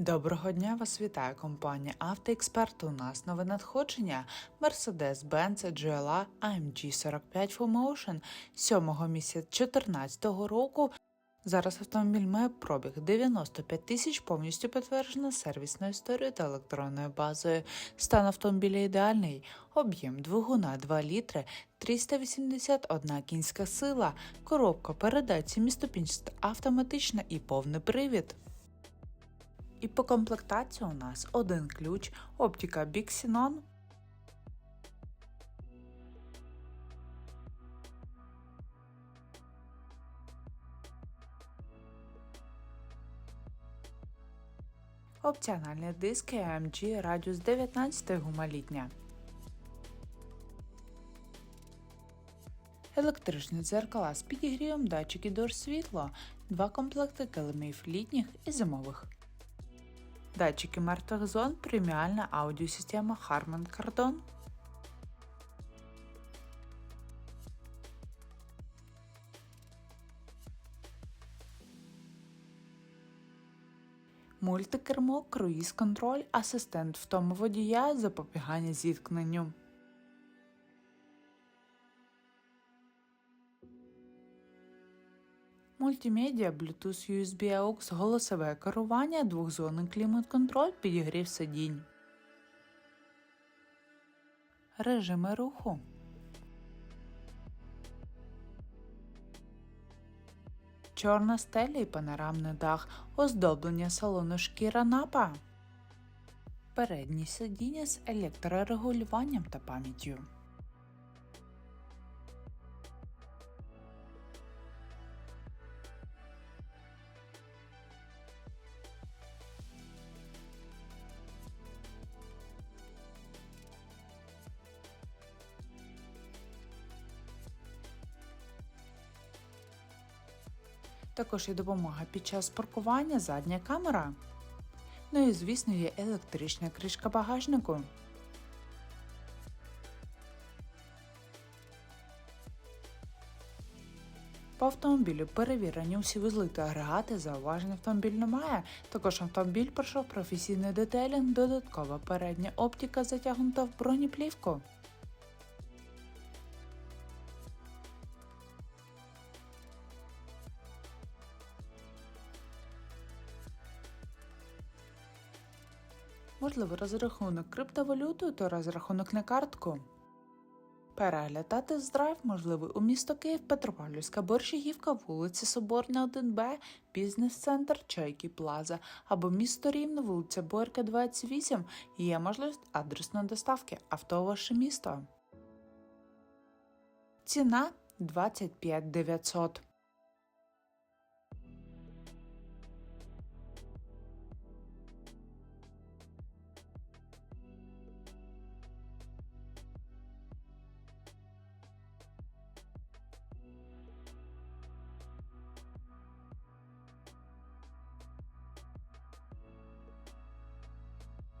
Доброго дня вас вітає компанія Автоексперт. У нас нове надходження Mercedes-Benz GLA AMG 45 Full Motion 7 місяця 2014 року. Зараз автомобіль має пробіг 95 тисяч, повністю підтверджена сервісною історією та електронною базою. Стан автомобіля ідеальний, об'єм двигуна 2 літри, 381 кінська сила, коробка передач містопінчаста автоматична і повний привід. І по комплектації у нас один ключ, оптика Bixenon. Опціональні диски AMG радіус 19 гумалітня. Електричні дзеркала з підігрівом датчики дор світло, два комплекти килимів літніх і зимових. Датчики мертвих зон, преміальна аудіосистема Harman Kardon. Мультикермо, круїз-контроль, асистент втому водія, запобігання зіткненню. Мультимедіа, Bluetooth, USB AUX, голосове керування, двохзонний клімат-контроль, підігрів сидінь. Режими руху. Чорна стеля і панорамний дах, оздоблення салону шкіра напа. Передні сидіння з електрорегулюванням та пам'яттю. Також є допомога під час паркування задня камера. Ну і, звісно, є електрична кришка багажнику. По автомобілю перевірені усі вузли та агрегати, зауважень автомобіль немає. Також автомобіль пройшов професійний детелінг, додаткова передня оптика затягнута в бронеплівку. Можливо, розрахунок криптовалютою та розрахунок на картку. Перегляд та тест-драйв можливий у місто Київ, Петропавлівська, Борщагівка, вулиця Соборна, 1Б, бізнес-центр Чайки Плаза або місто Рівне, вулиця Борка, 28. Є можливість адресної доставки авто ваше місто. Ціна 25 900.